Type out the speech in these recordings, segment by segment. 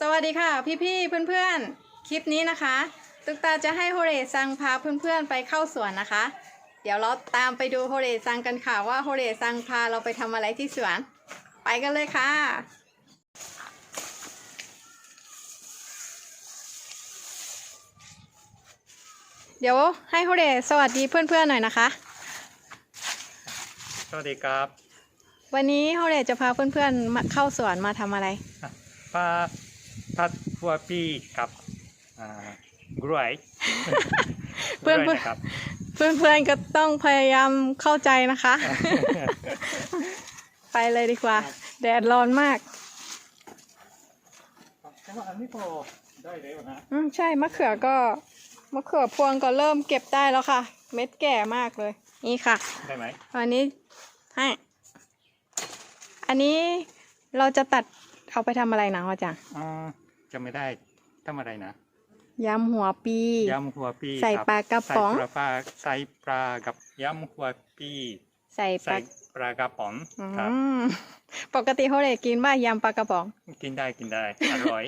สวัสดีค่ะ พี่ๆเพื่อนๆ คลิปนี้นะคะ ตุ๊กตาจะให้โฮเรซังพาเพื่อนๆไปเข้าสวนนะคะ เดี๋ยวเราตามไปดูโฮเรซังกันค่ะว่าโฮเรซังพาเราไปทำอะไรที่สวน ไปกันเลยค่ะเดี๋ยวให้โฮเรสวัสดีเพื่อนๆหน่อยนะคะ สวัสดีครับ วันนี้โฮเรจะพาเพื่อนๆมาเข้าสวนมาทำอะไรป้า พัดฟัวปีกับอ่ากล้วยเพื่อนกล้วยนะครับเพื่อนๆก็ต้องพยายามเข้าใจนะคะ ไปเลยดีกว่า แดดร้อนมากแต่ว่าอันนี้พอได้เร็วนะอืมใช่มะเขือก็มะเขือพวงก็เริ่มเก็บได้แล้วค่ะ เม็ดแก่มากเลย นี่ค่ะได้ไหมวันนี้ให้อันนี้เราจะตัดเอาไปทำอะไรนะพ่อจังอ่า จะไม่ได้ทำอะไรนะยำหัวปี ยำหัวปีใส่ครับปลากระป๋อง ใส่ปลาใส่ปลากับยำหัวปีใส่ปใส่ลาปลากระป๋องอืครับมปกติเขาเลยกินว่ายำปลากระป๋อง กินได้กินได้ อร่อย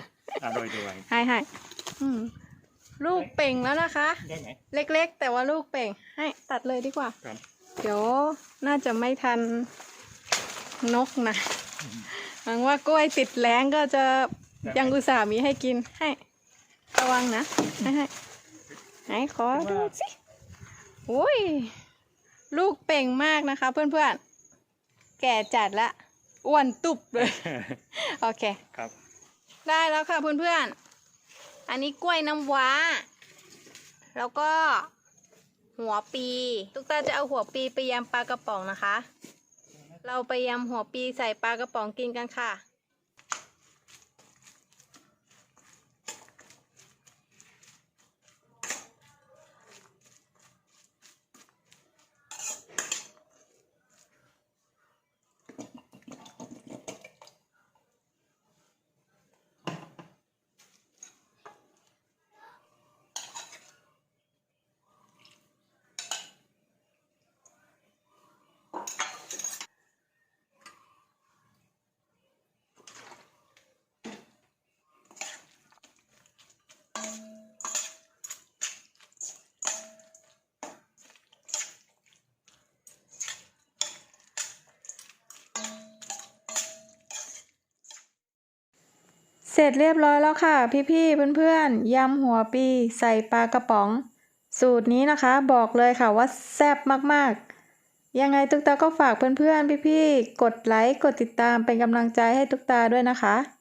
อร่อยด้วยให้ให้อืมลูกเป่งแล้วนะคะ ได้ไหม เล็กๆ แต่ว่าลูกเป่ง ให้ตัดเลยดีกว่า ครับ เดี๋ยวน่าจะไม่ทันนกนะหวังว่ากล้วยติดแรงก็จะ ยังอุตส่าห์มีให้กินให้ระวังนะให้ให้ไหนขอดูสิอุ้ย ลูกเป่งมากนะคะ เพื่อนๆ แก่จัดละอ้วนตุบเลย โอเค ครับ ได้แล้วค่ะเพื่อนๆ อันนี้กล้วยน้ำว้า แล้วก็หัวปี ตุ๊กตาจะเอาหัวปีไปยำปลากระป๋องนะคะ เราไปยำหัวปีใส่ปลากระป๋องกินกันค่ะ เสร็จเรียบร้อยแล้วค่ะ พี่ๆเพื่อนๆยำหัวปีใส่ปลากระป๋อง สูตรนี้นะคะบอกเลยค่ะว่าแซ่บมากๆ ยังไงตุ๊กตาก็ฝากเพื่อนๆ พี่ๆกดไลค์กดติดตามเป็นกำลังใจให้ตุ๊กตาด้วยนะคะ